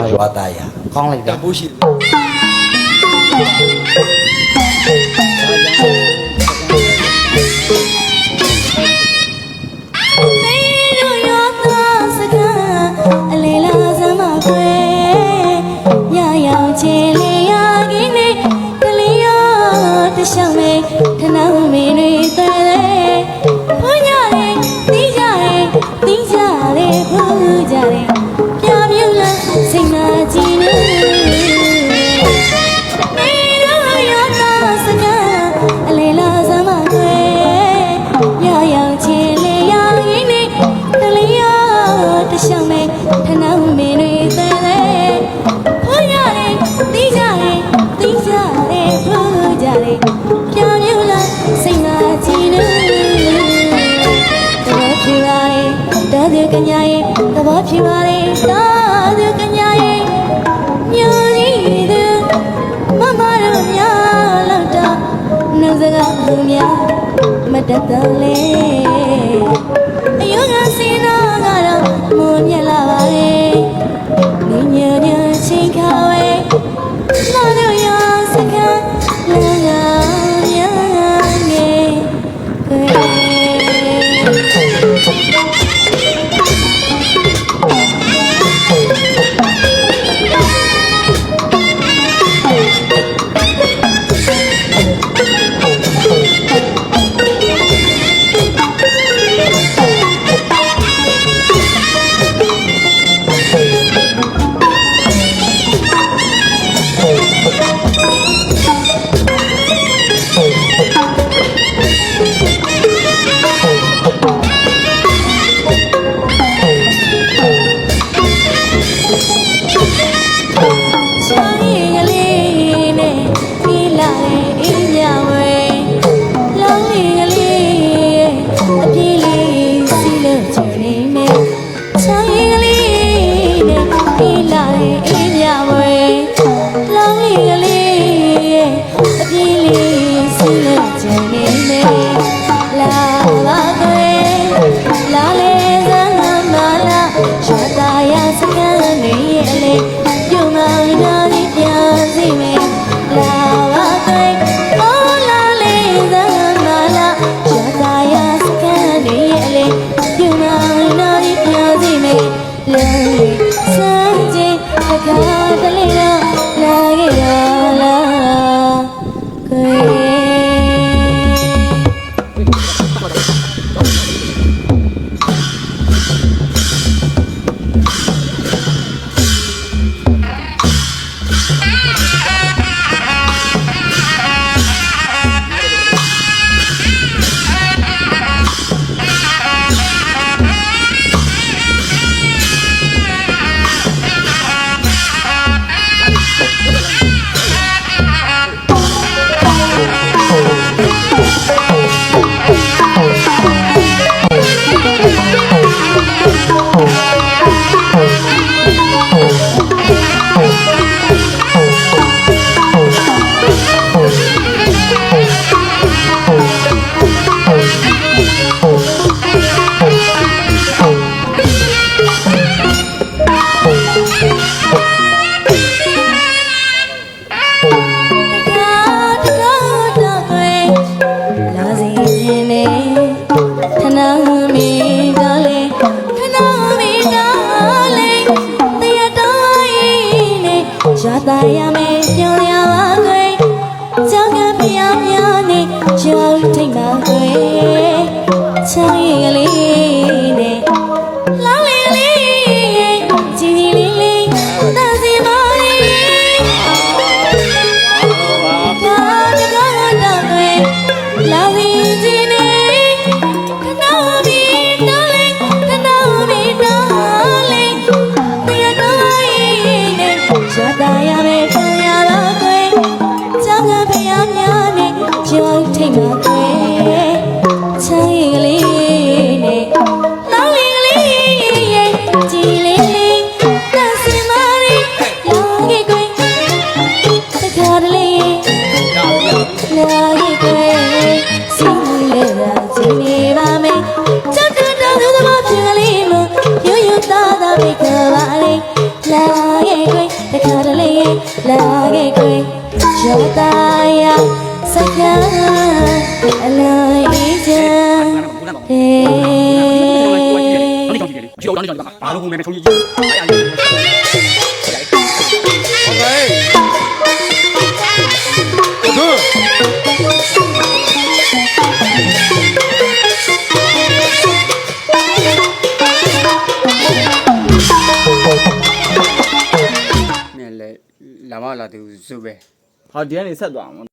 မှာရွာသားရကောင်းလိုက်တတာန်ဖိုးရှိတယ်မေလိုရောသာစကားအလေလာစမကွယ်ရရောက်ချေလေးရခင်းနေကလေးရတရှောင်းမေထနောင်းမေတွေ 你的脸。 ရွာသားရမယ်ပြောင်းရပါခွေကြောက်ကပြောင်းပြောင်းနေကျောင်းထိတ်ပါခွေချမ်းရကလေးနဲ့ ချင်နေပါမယ်ချက်ကတောင်းသူသဘောဖြစ်ကလေးလို့ရွရွသားသားမိကပါလေလာရဲ့ခွေတခါတလေလာရဲ့ခွေရောသားရစကားအလိုက်ကြတယ်ကျောင်းတောင်းကြပါဘာလို့ခုမဲမချုံကြီး မလာသူစုပဲဟောဒီကနေဆက်သွားအောင်